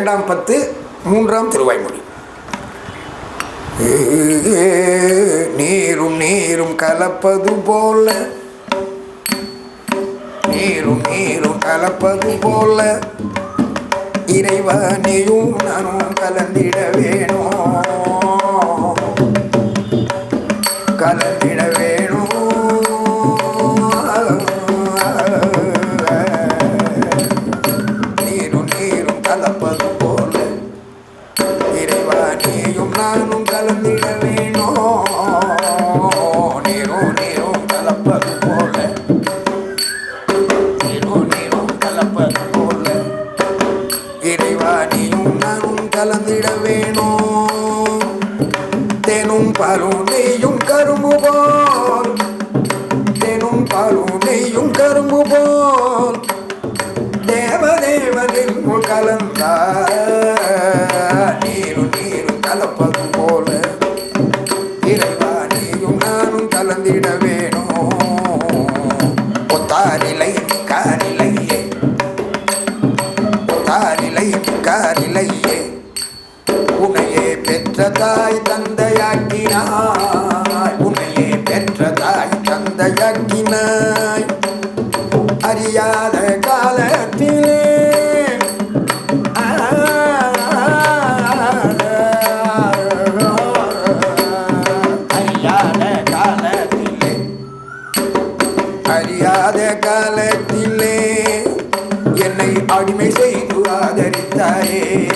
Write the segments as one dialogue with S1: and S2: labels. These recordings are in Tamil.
S1: இரண்டாம் பத்து மூன்றாம் திருவாய்மொழி. நீரும் நீரும் கலப்பது போல. நீரும் நீரும் கலப்பது போல. இறைவனையும் நானும் கலந்திட வேணும். கலந்திட வேணும். தெனும் பாலும் நெய்யும் தெனும் போல் தேனும் தேவதேவனின் நெய்யும் கரும்பு நீரு நீரும் கலப்பது போல. இறைவா நீயும் நானும் கலந்திட வேணும். ஒத்தாரிலை அடிமை செய்து ஆதரித்தாரே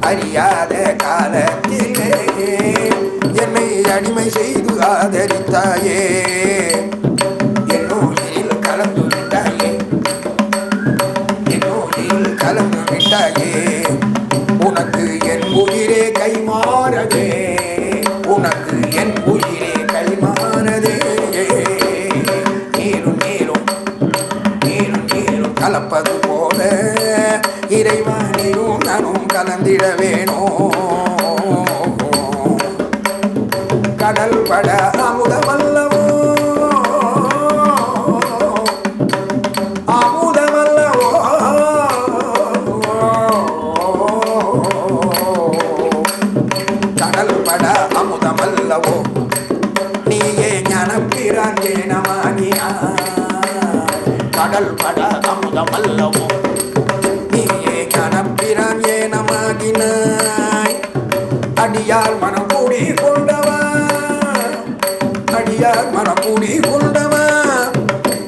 S1: அறியாத காலத்திலே என்னை அடிமை செய்து ஆதரித்தாயே என்னோடில் கலந்து விட்டாயே. என்னோடில் கலந்து விட்டாயே. உனக்கு என் உயிரே கைமாறவே. நீயும் நானும் கலந்திட வேணும் கடல் பட அமுதமல்லவோ. அமுதமல்லவோ. கடல் பட அமுதமல்லவோ. நீயே ஞானப்பிரான் ஏனமாகினாய் கடல் பட ஞானப்பிரான் ஏனமாகினாய் அடியார் மனம் கூடி கொண்டவா? அடியார் மனம் கூடி கொண்டவா?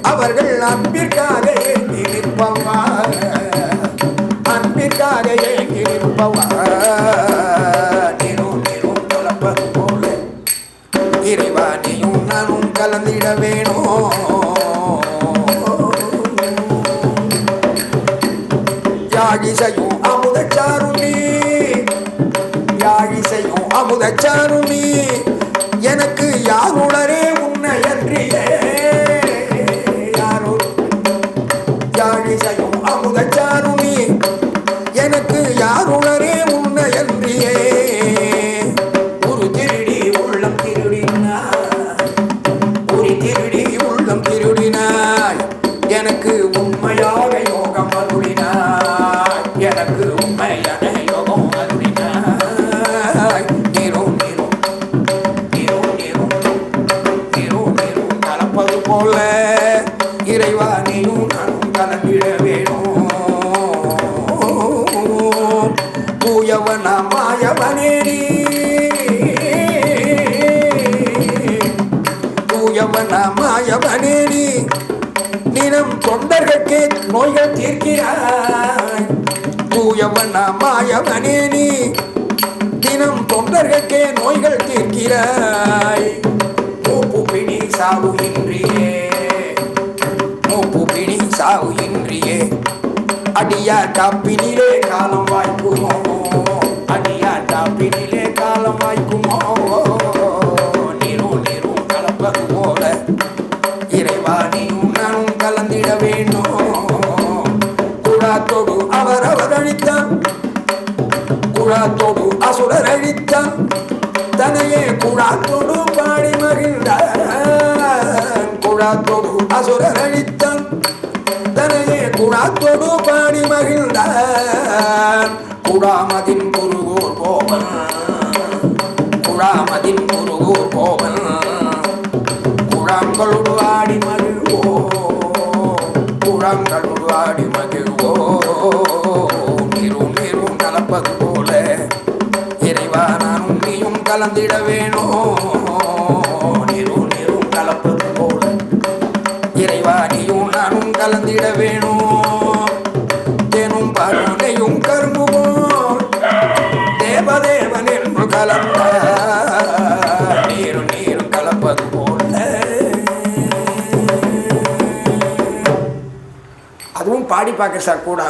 S1: அவர்கள் அன்பிற்காக ஏங்கி நிற்பவா? அன்பிற்காக ஏங்கி நச்சாருமே அமுதச்சாரும் நீ எனக்கு யாருளரே இறைவா நீயும் நானும் கலப்பிட வேணும். தூயவன மாயவனே நீ. தூயவன மாயவனே நீ. தினம் தொண்டர்களுக்கு நோய்கள் தீர்க்கிறாய். தூயவனா மாயவனே நீ. தினம் தொண்டர்களுக்கே நோய்கள் தீர்க்கிறாய். மூப்பு பிணி சாவு இன்றியே சாவு இன்றியே. அடியார் காப்பினிலே காலம் வாய்க்குமோ? அடியார் காப்பினிலே காலம் வாய்க்குமோ? நீரும் நீரும் கலப்பது போல இறைவா நீயும் நானும் கலந்திட வேண்டும். குழாத்தோடு அவர் அவர் அழித்தான் குழாத்தோடு அசுரர் அழித்தான். தனையே குழாத்தோடு பாடி மகிழ்ந்தான். குழாத்தோடு அசுரர் அழித்தான். தனையே குழாத்தோடு பாடி மகிழ்ந்தார். குழாமதின் குருகூர் கோவன் குழாமதின் குருகூர் கோவன் குழாங்களோடு ஆடி மகிழ்வோ. குழாங்களோடு ஆடி மகிழ்வோ. நீரும் நீரும் கலப்பது போல இறைவா நானும் நீயும் கலந்திட வேணும். நிறு நீரும் கலப்பது நீரும் நீரும் கலப்பது போல. அதுவும் பாடி பார்க்க சார் கூட